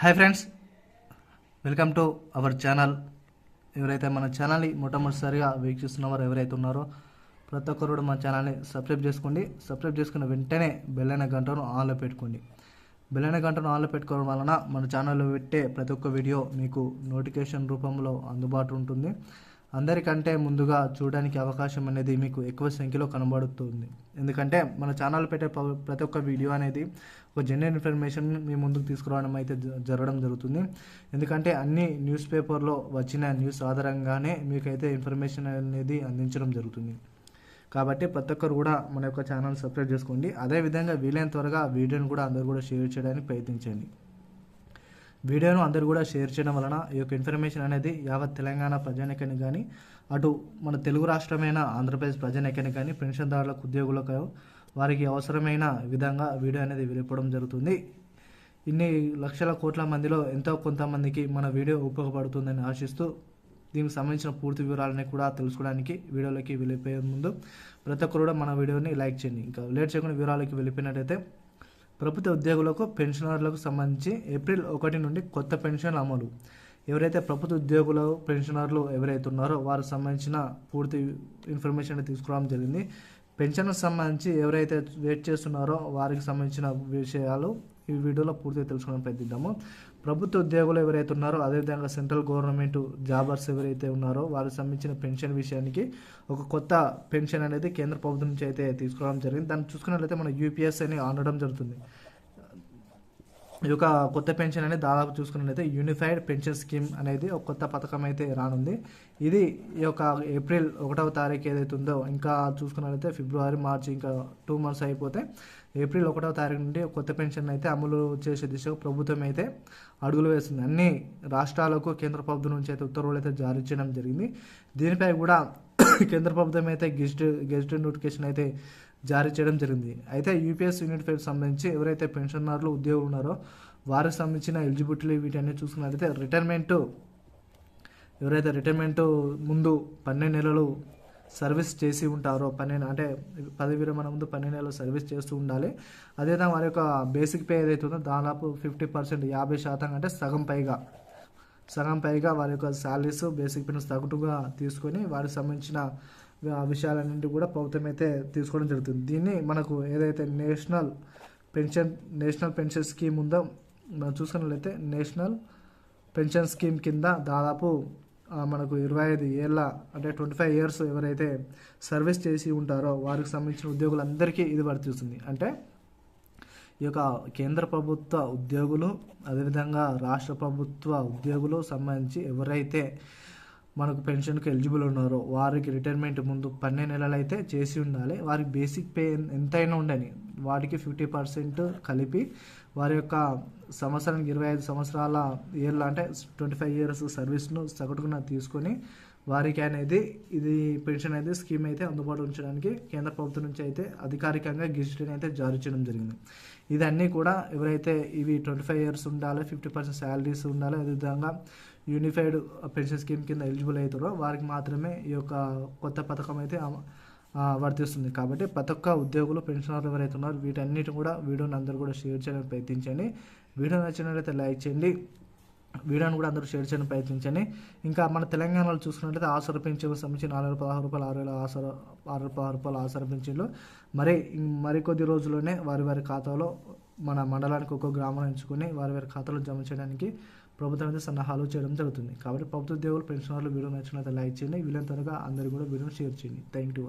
Hi friends welcome to our channel ఎవరైతే మన ఛానల్ని మొట్టమొదటిసారిగా వీక్షిస్తున్నవారు ఎవరైతే ఉన్నారో ప్రతి ఒక్కరు కూడా మన ఛానల్ని సబ్స్క్రైబ్ చేసుకోండి. సబ్స్క్రైబ్ చేసుకున్న వెంటనే బెల్లైన గంటను ఆన్లో పెట్టుకోండి. బెల్లైన గంటను ఆన్లో పెట్టుకోవడం వలన మన ఛానల్లో పెట్టే ప్రతి ఒక్క వీడియో మీకు నోటిఫికేషన్ రూపంలో అందుబాటు ఉంటుంది. అందరికంటే ముందుగా చూడడానికి అవకాశం అనేది మీకు ఎక్కువ సంఖ్యలో కనబడుతుంది. ఎందుకంటే మన ఛానల్ పెట్టే ప్రతి ఒక్క వీడియో అనేది ఒక జనరల్ ఇన్ఫర్మేషన్ మీ ముందుకు తీసుకురావడం అయితే జరగడం జరుగుతుంది. ఎందుకంటే అన్ని న్యూస్ పేపర్లో వచ్చిన న్యూస్ ఆధారంగానే మీకైతే ఇన్ఫర్మేషన్ అనేది అందించడం జరుగుతుంది. కాబట్టి ప్రతి ఒక్కరు కూడా మన యొక్క ఛానల్ సబ్స్క్రైబ్ చేసుకోండి. అదేవిధంగా వీలైన త్వరగా వీడియోని కూడా అందరూ కూడా షేర్ చేయడానికి ప్రయత్నించండి. వీడియోను అందరూ కూడా షేర్ చేయడం వలన ఈ యొక్క ఇన్ఫర్మేషన్ అనేది యావత్ తెలంగాణ ప్రజానికని కానీ అటు మన తెలుగు రాష్ట్రమైన ఆంధ్రప్రదేశ్ ప్రజానికని కానీ పెన్షన్దారులకు ఉద్యోగులకు వారికి అవసరమైన విధంగా వీడియో అనేది వెళ్ళిపోవడం జరుగుతుంది. ఇన్ని లక్షల కోట్ల మందిలో ఎంతో కొంతమందికి మన వీడియో ఉపయోగపడుతుందని ఆశిస్తూ దీనికి సంబంధించిన పూర్తి వివరాలని కూడా తెలుసుకోవడానికి వీడియోలోకి వెళ్ళిపోయే ముందు ప్రతి ఒక్కరు కూడా మన వీడియోని లైక్ చేయండి. ఇంకా లేట్ చేయకుండా వివరాలకి వెళ్ళిపోయినట్టయితే ప్రభుత్వ ఉద్యోగులకు పెన్షనర్లకు సంబంధించి ఏప్రిల్ ఒకటి నుండి కొత్త పెన్షన్ అమలు. ఎవరైతే ప్రభుత్వ ఉద్యోగులు పెన్షనర్లు ఎవరైతే ఉన్నారో వారికి సంబంధించిన పూర్తి ఇన్ఫర్మేషన్ తీసుకురావడం జరిగింది. పెన్షన్కు సంబంధించి ఎవరైతే వెయిట్ చేస్తున్నారో వారికి సంబంధించిన విషయాలు ఈ వీడియోలో పూర్తిగా తెలుసుకోవడం ప్రయత్నిద్దాము. ప్రభుత్వ ఉద్యోగులు ఎవరైతే ఉన్నారో అదేవిధంగా సెంట్రల్ గవర్నమెంట్ జాబర్స్ ఎవరైతే ఉన్నారో వారికి సంబంధించిన పెన్షన్ విషయానికి ఒక కొత్త పెన్షన్ అనేది కేంద్ర ప్రభుత్వం నుంచి అయితే తీసుకోవడం జరిగింది. దాన్ని చూసుకున్నట్లయితే మన యూపీఎస్ అని ఆనడం జరుగుతుంది. ఈ యొక్క కొత్త పెన్షన్ అనేది దాదాపు చూసుకున్నట్లయితే యూనిఫైడ్ పెన్షన్ స్కీమ్ అనేది ఒక కొత్త పథకం అయితే రానుంది. ఇది ఈ యొక్క ఏప్రిల్ ఒకటవ తారీఖు ఏదైతే ఉందో ఇంకా చూసుకున్నట్లయితే ఫిబ్రవరి మార్చి ఇంకా టూ మంత్స్ అయిపోతే ఏప్రిల్ ఒకటవ తారీఖు నుండి కొత్త పెన్షన్ అయితే అమలు చేసే దిశగా ప్రభుత్వం అయితే అడుగులు వేస్తుంది. అన్ని రాష్ట్రాలకు కేంద్ర ప్రభుత్వం నుంచి అయితే ఉత్తర్వులు అయితే జారీ చేయడం జరిగింది. దీనిపై కూడా కేంద్ర ప్రభుత్వం అయితే గెజిట్ గెజిటెడ్ నోటిఫికేషన్ అయితే జారీ చేయడం జరిగింది. అయితే యూపీఎస్ యూనిట్ ఫైవ్ సంబంధించి ఎవరైతే పెన్షనర్లు ఉద్యోగులు ఉన్నారో వారికి సంబంధించిన ఎలిజిబిలిటీ వీటన్నీ చూసుకున్నట్లయితే రిటైర్మెంట్ ఎవరైతే రిటైర్మెంట్ ముందు పన్నెండు నెలలు సర్వీస్ చేసి ఉంటారో పన్నెండు అంటే పది విరమణ ముందు పన్నెండు నెలలు సర్వీస్ చేస్తూ ఉండాలి. అదేవిధంగా వారి యొక్క బేసిక్ పే ఏదైతే ఉందో దాదాపు ఫిఫ్టీ పర్సెంట్ యాభై శాతం అంటే సగం పైగా సగం పైగా వారి యొక్క శాలరీస్ బేసిక్ పేను తగుటుగా తీసుకొని వారికి సంబంధించిన ఆ విషయాలన్నింటి కూడా ప్రభుత్వం అయితే తీసుకోవడం జరుగుతుంది. దీన్ని మనకు ఏదైతే national pension national pension scheme ఉందో మనం చూసుకున్నట్లయితే నేషనల్ పెన్షన్ స్కీమ్ కింద దాదాపు మనకు ఇరవై ఐదు ఏళ్ళ అంటే ట్వంటీ ఫైవ్ ఇయర్స్ ఎవరైతే సర్వీస్ చేసి ఉంటారో వారికి సంబంధించిన ఉద్యోగులందరికీ ఇది వర్తిస్తుంది. అంటే ఈ యొక్క కేంద్ర ప్రభుత్వ ఉద్యోగులు అదేవిధంగా రాష్ట్ర ప్రభుత్వ ఉద్యోగులు సంబంధించి ఎవరైతే మనకు పెన్షన్కి ఎలిజిబుల్ ఉన్నారో వారికి రిటైర్మెంట్ ముందు పన్నెండు నెలలు అయితే చేసి ఉండాలి. వారికి బేసిక్ పే ఎంతైనా ఉండని వాటికి ఫిఫ్టీ పర్సెంట్ కలిపి వారి యొక్క సంవత్సరానికి ఇరవై ఐదు సంవత్సరాల ఇయర్లు అంటే ట్వంటీ ఫైవ్ ఇయర్స్ సర్వీస్ను సగటున తీసుకొని వారికి అనేది ఇది పెన్షన్ అయితే స్కీమ్ అయితే అందుబాటులో ఉంచడానికి కేంద్ర ప్రభుత్వం నుంచి అయితే అధికారికంగా గెజిటెడ్ అయితే జారీ చేయడం జరిగింది. ఇదన్నీ కూడా ఎవరైతే ఇవి ట్వంటీ ఫైవ్ ఇయర్స్ ఉండాలి ఫిఫ్టీ పర్సెంట్ శాలరీస్ ఉండాలి అదేవిధంగా యూనిఫైడ్ పెన్షన్ స్కీమ్ కింద ఎలిజిబుల్ అవుతారో వారికి మాత్రమే ఈ యొక్క కొత్త పథకం అయితే వర్తిస్తుంది. కాబట్టి ప్రతి ఒక్క ఉద్యోగులు పెన్షనర్లు ఎవరైతే ఉన్నారో వీటన్నిటి కూడా వీడియోని అందరూ కూడా షేర్ చేయడానికి ప్రయత్నించండి. వీడియో నచ్చినట్లయితే లైక్ చేయండి. వీడియోని కూడా అందరూ షేర్ చేయడానికి ప్రయత్నించండి. ఇంకా మన తెలంగాణలో చూసుకున్నట్లయితే ఆసర పెన్షన్ సంబంధించి నాలుగు వేల పదహారు రూపాయలు ఆరు వేల ఆసర ఆరు వేల పదహారు రూపాయలు ఆసర పెన్షన్లు మరి మరికొద్ది రోజుల్లోనే వారి వారి ఖాతాలో మన మండలానికి ఒక్కో గ్రామాన్ని ఎంచుకొని వారి వారి ఖాతాలో జమ చేయడానికి ప్రభుత్వం అయితే సన్నాహాలు చేయడం జరుగుతుంది. కాబట్టి ప్రభుత్వ ఉద్యోగులు పెన్షనర్లు వీడియో నచ్చినట్లయితే లైక్ చేయండి. వీళ్ళని త్వరగా అందరూ కూడా వీడియోని షేర్ చేయండి. Thank you